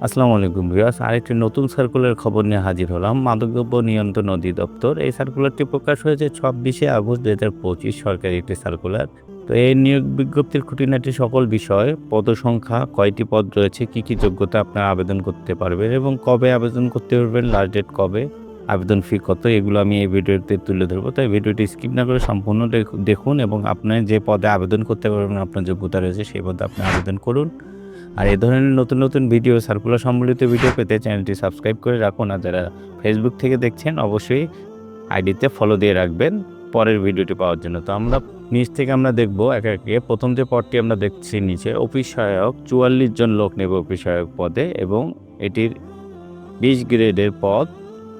আসসালামু আলাইকুম ভিউয়ার্স, আরেকটি নতুন সার্কুলার খবর নিয়ে হাজির হলাম। মাদকদ্রব্য নিয়ন্ত্রণ অধিদপ্তর। এই সার্কুলারটি প্রকাশ হয়েছে ছাব্বিশে আগস্ট দু হাজার পঁচিশ সরকারি একটি সার্কুলার তো এই নিয়োগ বিজ্ঞপ্তির খুঁটিনাটি সকল বিষয়, পদসংখ্যা, কয়টি পদ রয়েছে, কি কি যোগ্যতা আপনারা আবেদন করতে পারবেন এবং কবে আবেদন করতে পারবেন লাস্ট ডেট কবে, আবেদন ফি কত, এগুলো আমি এই ভিডিওতে তুলে ধরবো। তাই ভিডিওটি স্কিপ না করে সম্পূর্ণ দেখ- দেখুন এবং আপনি যে পদে আবেদন করতে পারবেন, আপনার যোগ্যতা রয়েছে, সেই পদে আপনি আবেদন করুন। আর এই ধরনের নতুন নতুন ভিডিও সার্কুলার সম্বলিত ভিডিও পেতে চ্যানেলটি সাবস্ক্রাইব করে রাখুন। আর যারা ফেসবুক থেকে দেখছেন, অবশ্যই আইডিতে ফলো দিয়ে রাখবেন পরের ভিডিওটি পাওয়ার জন্য। তো আমরা নিচ থেকে আমরা দেখব, এক একে প্রথম যে পদটি আমরা দেখছি নিচে অফিস সহায়ক চুয়াল্লিশ জন লোক নেবে অফিস সহায়ক পদে এবং এটির বিশ গ্রেডের পদ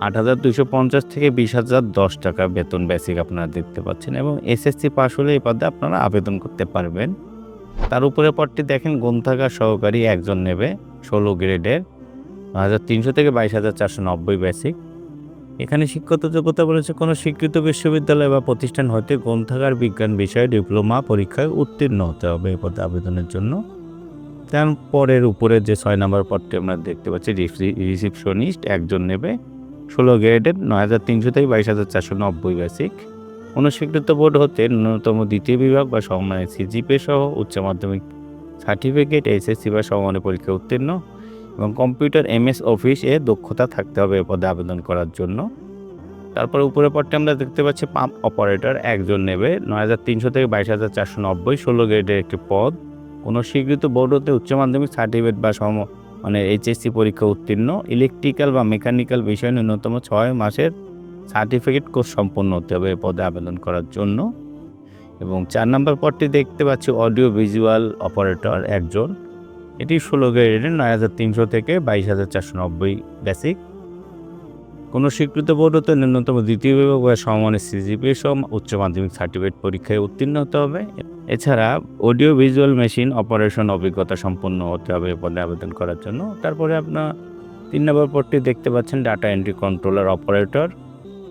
আট হাজার দুশো পঞ্চাশ থেকে বিশ হাজার দশ টাকা বেতন বেসিক আপনারা দেখতে পাচ্ছেন এবং এসএসসি পাস হলে এই পদে আপনারা আবেদন করতে পারবেন। তার উপরে পদটি দেখেন গ্রন্থাগার সহকারী একজন নেবে, ষোলো গ্রেডের, হাজার তিনশো থেকে বাইশ হাজার চারশো নব্বই বেসিক এখানে শিক্ষত যোগ্যতা বলেছে, কোনো স্বীকৃত বিশ্ববিদ্যালয় বা প্রতিষ্ঠান হতে গ্রন্থাগার বিজ্ঞান বিষয়ে ডিপ্লোমা পরীক্ষায় উত্তীর্ণ হতে হবে এই পদে আবেদনের জন্য। তারপরের উপরে যে ছয় নম্বর পদটি আমরা দেখতে পাচ্ছি রিসিপশনিস্ট একজন নেবে, ষোলো গ্রেডের, নয় হাজার তিনশো থেকে বাইশ হাজার চারশো নব্বই বেসিক অনুস্বীকৃত বোর্ড হতে ন্যূনতম দ্বিতীয় বিভাগ বা সমমানের সিজিপি সহ উচ্চ মাধ্যমিক সার্টিফিকেট, এইচএসসি বা সমমানের পরীক্ষা উত্তীর্ণ এবং কম্পিউটার এমএস অফিস দক্ষতা থাকতে হবে এ পদে আবেদন করার জন্য। তারপর উপরে পদটি আমরা দেখতে পাচ্ছি, পাম্প অপারেটর একজন নেবে। নয় হাজার তিনশো থেকে বাইশ হাজার চারশো নব্বই, ষোলো গ্রেডের একটি পদ। কোনো স্বীকৃত বোর্ড হতে উচ্চ মাধ্যমিক সার্টিফিকেট বা সম মানে এইচএসসি পরীক্ষা উত্তীর্ণ। ইলেকট্রিক্যাল বা মেকানিক্যাল বিষয়ে ন্যূনতম ছয় মাসের সার্টিফিকেট কোর্স সম্পন্ন হতে হবে পদে আবেদন করার জন্য। এবং চার নম্বর পদটি দেখতে পাচ্ছি অডিও ভিজুয়াল অপারেটর একজন। এটি ষোলো গ্রেডের নয় হাজার তিনশো থেকে বাইশ হাজার চারশো নব্বই বেসিক। কোনো স্বীকৃত বোর্ড হতে ন্যূনতম দ্বিতীয় বিভাগ বা সমানের সিজিপি সহ উচ্চ মাধ্যমিক সার্টিফিকেট পরীক্ষায় উত্তীর্ণ হতে হবে। এছাড়া অডিও ভিজুয়াল মেশিন অপারেশন অভিজ্ঞতা সম্পন্ন হতে হবে পদে আবেদন করার জন্য। তারপরে আপনার তিন নম্বর পদটি দেখতে পাচ্ছেন ডাটা এন্ট্রি কন্ট্রোলার অপারেটর।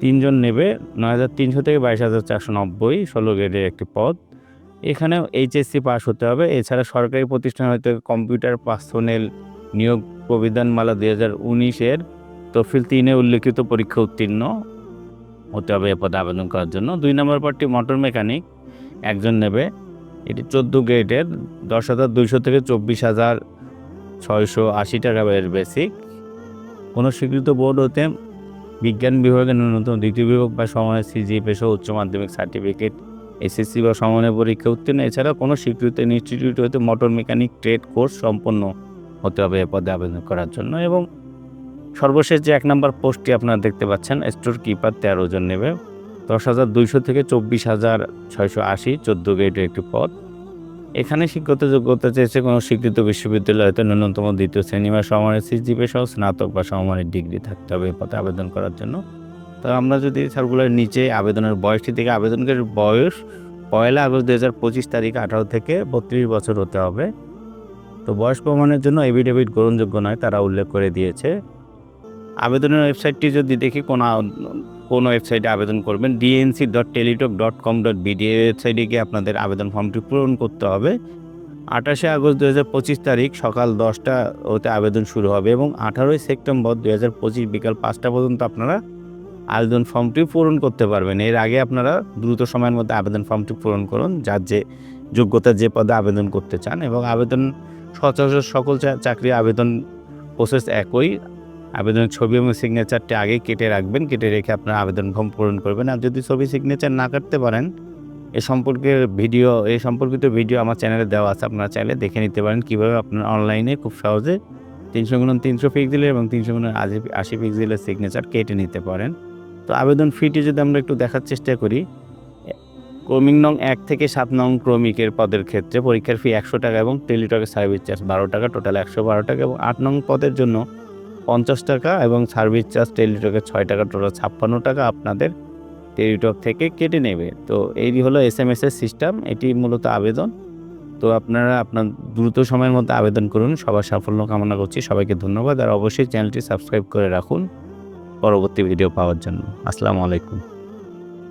তিনজন নেবে নয় হাজার তিনশো থেকে বাইশ হাজার চারশো নব্বই, ষোলো গ্রেডের একটি পদ। এখানে এইচএসসি পাস হতে হবে। এছাড়া সরকারি প্রতিষ্ঠান হয়তো কম্পিউটার পার্সোনেল নিয়োগ প্রবিধানমালা দুই হাজার উনিশের তফিল তিনে উল্লেখিত পরীক্ষা উত্তীর্ণ হতে হবে এ পদে আবেদন করার জন্য। দুই নম্বর পদটি মোটর মেকানিক, একজন নেবে। এটি চোদ্দ গ্রেডের, দশ হাজার দুইশো থেকে চব্বিশ হাজার ছয়শো আশি টাকা বেসিক। কোনো স্বীকৃত বোর্ড হতে বিজ্ঞান বিভাগের ন্যূনতম দ্বিতীয় বিভাগ বা সমানের সিজিপি সহ উচ্চ মাধ্যমিক সার্টিফিকেট। এসএসসি বা সমানের পরীক্ষা উত্তীর্ণ। এছাড়া কোনো স্বীকৃত ইনস্টিটিউট হতে মোটর মেকানিক ট্রেড কোর্স সম্পন্ন হতে হবে এ পদে আবেদন করার জন্য। এবং সর্বশেষ যে এক নম্বর পোস্টটি আপনারা দেখতে পাচ্ছেন, স্টোর কিপার তেরো জন নেবে। দশ হাজার দুইশো থেকে চব্বিশ হাজার ছয়শো আশি, চোদ্দ গ্রেডের একটি পদ। এখানে শিক্ষত যোগ্যতা চেয়েছে কোনো স্বীকৃত বিশ্ববিদ্যালয় হতে ন্যূনতম দ্বিতীয় শ্রেণি বা সমানের সিজিপি সহ স্নাতক বা সমমানের ডিগ্রি থাকতে হবে পদে আবেদন করার জন্য। তো আমরা যদি সার্কুলার নিচে আবেদনের বয়সটি থেকে আবেদনকারীর বয়স পয়লা আগস্ট দু হাজার পঁচিশ তারিখ আঠারো থেকে বত্রিশ বছর হতে হবে। তো বয়স প্রমাণের জন্য এভিডেভিট গ্রহণযোগ্য নয়, তারা উল্লেখ করে দিয়েছে। আবেদনের ওয়েবসাইটটি যদি দেখি কোন কোন ওয়েবসাইটে আবেদন করবেন? DNC dot Teletalk dot com dot BD ওয়েবসাইটে গিয়ে আপনাদের আবেদন ফর্মটি পূরণ করতে হবে। আঠাশে আগস্ট দু হাজার পঁচিশ তারিখ সকাল দশটা ওতে আবেদন শুরু হবে এবং আঠারোই সেপ্টেম্বর দু হাজার পঁচিশ বিকাল পাঁচটা পর্যন্ত আপনারা আবেদন ফর্মটি পূরণ করতে পারবেন। এর আগে আপনারা দ্রুত সময়ের মধ্যে আবেদন ফর্মটি পূরণ করুন, যার যে যোগ্যতা যে পদে আবেদন করতে চান এবং আবেদন সচরাচর সকল চাকরি আবেদন প্রসেস একই। আবেদনের ছবি এবং সিগনেচারটি আগে কেটে রাখবেন, কেটে রেখে আপনার আবেদন ফর্ম পূরণ করবেন। আর যদি ছবি সিগনেচার না কাটতে পারেন, এ সম্পর্কে ভিডিও এই সম্পর্কিত ভিডিও আমার চ্যানেলে দেওয়া আছে, আপনারা চাইলে দেখে নিতে পারেন কীভাবে আপনার অনলাইনে খুব সহজে তিনশো গুণন তিনশো পিক্সেলের এবং তিনশো আশি আশি পিক্সেলের সিগনেচার কেটে নিতে পারেন। তো আবেদন ফিটি যদি আমরা একটু দেখার চেষ্টা করি, ক্রমিক নং এক থেকে সাত নং ক্রমিকের পদের ক্ষেত্রে পরীক্ষার ফি একশো টাকা এবং টেলিটকের সার্ভিস চার্জ বারো টাকা টোটাল একশো বারো টাকা এবং আট নং পদের জন্য পঞ্চাশ টাকা এবং সার্ভিস চার্জ টেলিটকের ছয় টাকা, টোটাল ছাপ্পান্ন টাকা আপনাদের টেলিটক থেকে কেটে নেবে। তো এই হলো এস এম এস এর সিস্টেম এটি মূলত আবেদন। তো আপনারা আপনার দ্রুত সময়ের মধ্যে আবেদন করুন, সবার সাফল্য কামনা করছি, সবাইকে ধন্যবাদ, আর অবশ্যই চ্যানেলটি সাবস্ক্রাইব করে রাখুন। পরবর্তী ভিডিও পাওয়ার জন্য। আসসালামু আলাইকুম।